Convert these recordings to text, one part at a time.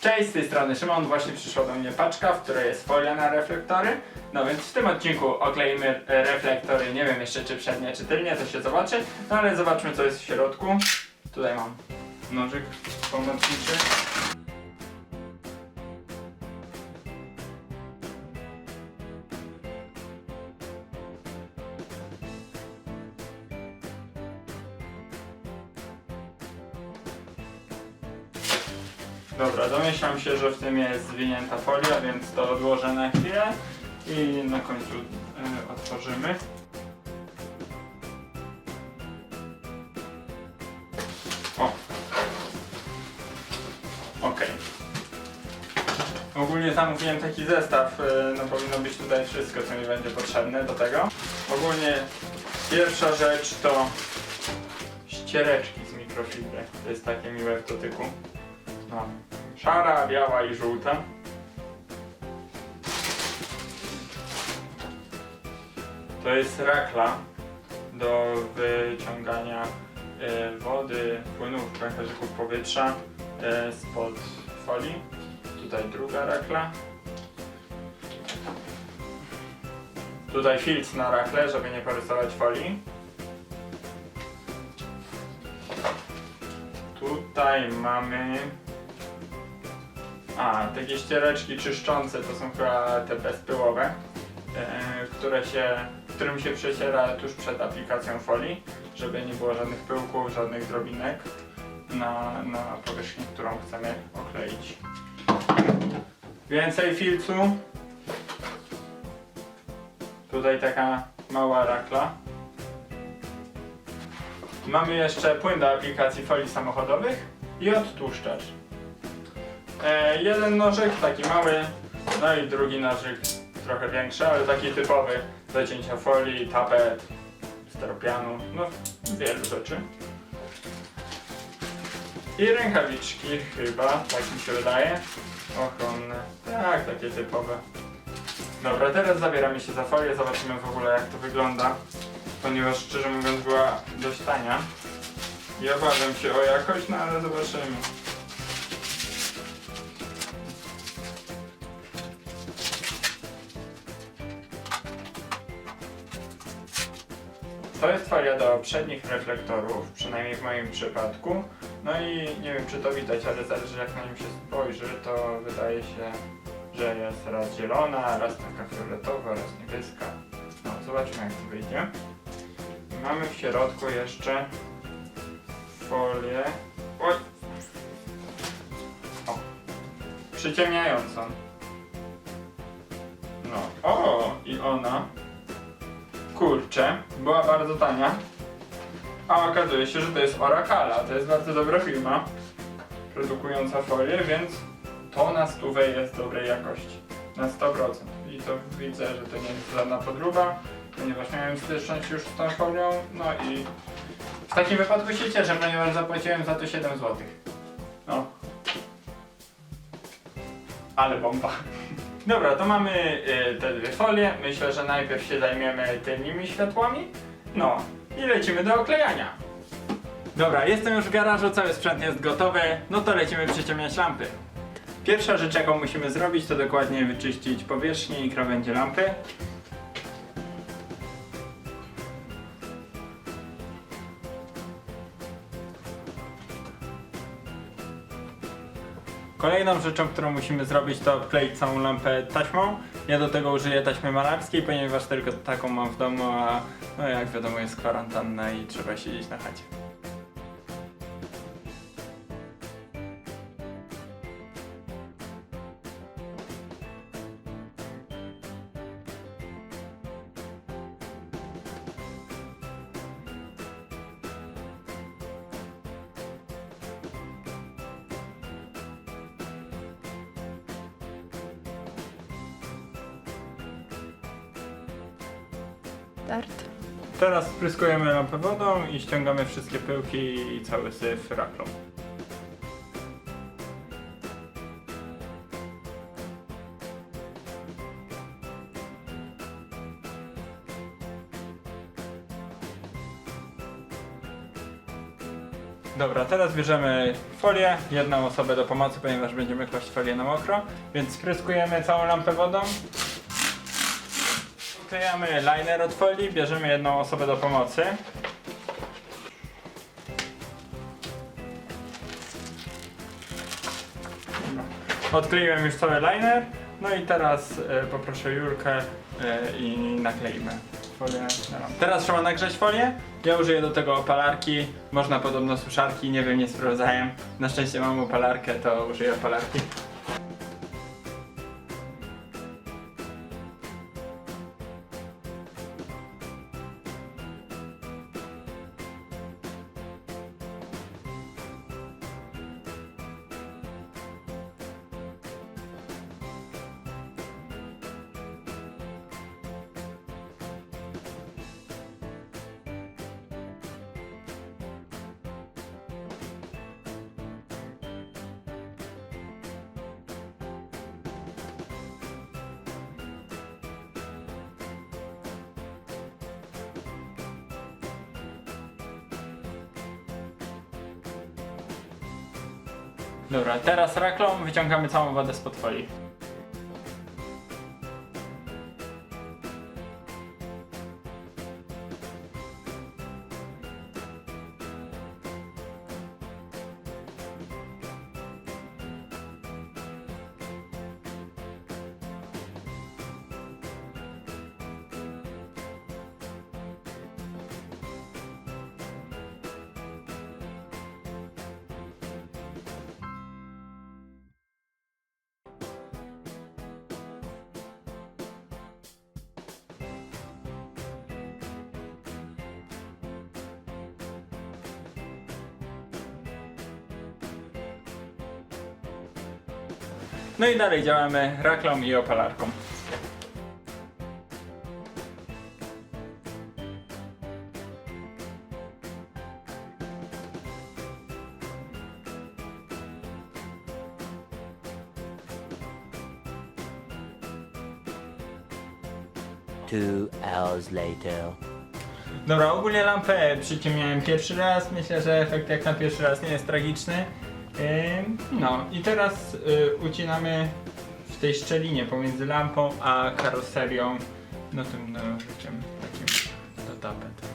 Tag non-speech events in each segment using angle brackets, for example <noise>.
Cześć, z tej strony Szymon, właśnie przyszła do mnie paczka, w której jest folia na reflektory. No więc w tym odcinku okleimy e, reflektory, nie wiem jeszcze czy przednie, czy tylnie, to się zobaczy. No ale zobaczmy co jest w środku. Tutaj mam nożyk pomocniczy. Dobra, domyślam się, że w tym jest zwinięta folia, więc to odłożę na chwilę i na końcu e, otworzymy. O! Okej. Ogólnie zamówiłem taki zestaw, e, no powinno być tutaj wszystko, co mi będzie potrzebne do tego. Ogólnie pierwsza rzecz to ściereczki z mikrofibry. To jest takie miłe w dotyku. No. Szara, biała i żółta. To jest rakla do wyciągania e, wody, płynów, pęcherzyków powietrza e, spod folii. Tutaj druga rakla. Tutaj filtr na rakle, żeby nie porysować folii. Tutaj mamy a, takie ściereczki czyszczące to są chyba te bezpyłowe, e, które się, którym się przeciera tuż przed aplikacją folii, żeby nie było żadnych pyłków, żadnych drobinek na, na powierzchni, którą chcemy okleić. Więcej filtru. Tutaj taka mała rakla. Mamy jeszcze płyn do aplikacji folii samochodowych i odtłuszczacz. E, jeden nożyk, taki mały, no i drugi nożyk trochę większy, ale taki typowy do cięcia folii, tapet, steropianu, no wielu rzeczy. I rękawiczki chyba, tak mi się wydaje, ochronne, tak, takie typowe. Dobra, teraz zabieramy się za folię, zobaczymy w ogóle jak to wygląda, ponieważ szczerze mówiąc była dość tania. I obawiam się o jakość, no ale zobaczymy. To jest folia do przednich reflektorów, przynajmniej w moim przypadku. No i nie wiem czy to widać, ale zależy jak na nim się spojrzy, to wydaje się, że jest raz zielona, raz taka fioletowa, raz niebieska. No, zobaczmy jak to wyjdzie. I mamy w środku jeszcze folię. Oj! O! Przyciemniającą. No. O! I ona kurczę, była bardzo tania. A okazuje się, że to jest Oracala. To jest bardzo dobra firma produkująca folię, więc to na stówę jest dobrej jakości. Na 100%. I to widzę, że to nie jest żadna podróba, ponieważ miałem styczność już z tą folią. No i w takim wypadku się cieszę, ponieważ zapłaciłem za to 7 zł. No. Ale bomba. Dobra, to mamy y, te dwie folie. Myślę, że najpierw się zajmiemy tylnymi światłami. No i lecimy do oklejania. Dobra, jestem już w garażu, cały sprzęt jest gotowy. No to lecimy przyciemniać lampy. Pierwsza rzecz, jaką musimy zrobić, to dokładnie wyczyścić powierzchnię i krawędzie lampy. Kolejną rzeczą, którą musimy zrobić, to obkleić całą lampę taśmą. Ja do tego użyję taśmy malarskiej, ponieważ tylko taką mam w domu, a no jak wiadomo jest kwarantanna i trzeba siedzieć na chacie. Teraz spryskujemy lampę wodą i ściągamy wszystkie pyłki i cały syf raklą. Dobra, teraz bierzemy folię, jedną osobę do pomocy, ponieważ będziemy kłaść folię na mokro, więc spryskujemy całą lampę wodą. Klejamy liner od folii, bierzemy jedną osobę do pomocy. Odkleiłem już cały liner, no i teraz e, poproszę Julkę e, i nakleimy folię lampę. Teraz trzeba nagrzać folię. Ja użyję do tego opalarki, można podobno suszarki, nie wiem, nie sprawdzałem. Na szczęście mam opalarkę, to użyję opalarki. Dobra, teraz raklą wyciągamy całą wodę spod folii. No i dalej działamy raklą i opalarką. Two hours later. Dobra, ogólnie lampę przyciemniałem pierwszy raz. Myślę, że efekt jak na pierwszy raz nie jest tragiczny. No i teraz y, ucinamy w tej szczelinie pomiędzy lampą a karoserią, no tym nożyczem takim do tapet.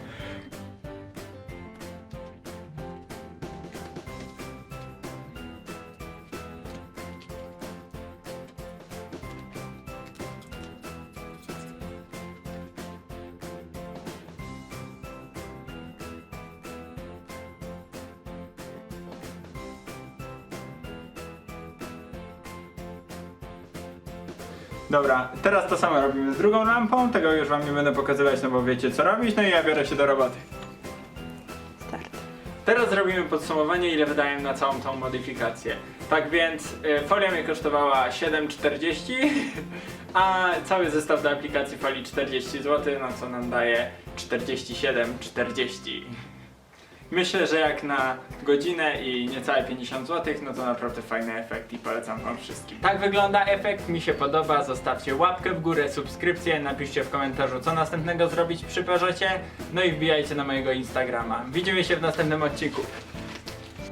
Dobra, teraz to samo robimy z drugą lampą, tego już wam nie będę pokazywać, no bo wiecie co robić, no i ja biorę się do roboty. Teraz zrobimy podsumowanie, ile wydałem na całą tą modyfikację. Tak więc y, folia mnie kosztowała 7,40, <laughs> a cały zestaw do aplikacji folii 40 zł, no co nam daje 47,40. Myślę, że jak na godzinę i niecałe 50 zł, no to naprawdę fajny efekt i polecam wam wszystkim. Tak wygląda efekt, mi się podoba, zostawcie łapkę w górę, subskrypcję, napiszcie w komentarzu co następnego zrobić przy Peugeocie, no i wbijajcie na mojego Instagrama. Widzimy się w następnym odcinku.